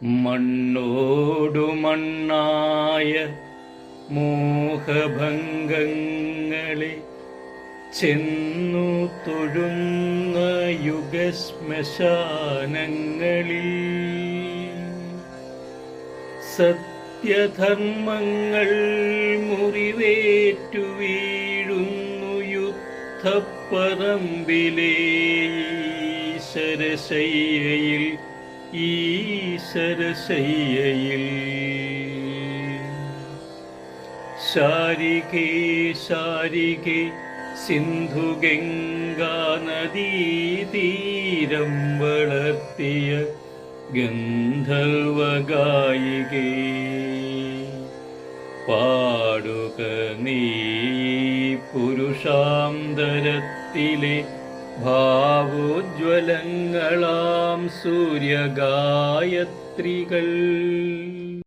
മണ്ണോടു മണ്ണായ മോഹഭംഗങ്ങളെ ചെന്നു തൊഴുന്ന യുഗശ്മശാനങ്ങളിൽ സത്യധർമ്മങ്ങൾ മുറിവേറ്റു വീഴുന്നു യുദ്ധപ്പറമ്പിലേ ഈശ്വരശയ്യയിൽ ഈശ്വരശയ്യയിൽ ശാരികേ ശാരികേ സിന്ധുഗംഗാ നദീതീരം വളർത്തിയ ഗന്ധർവഗായികേ. പാടുക നീ പുരുഷാന്തരത്തിലെ ഭാവോജ്വലങ്ങളാം സൂര്യഗായത്രികൾ.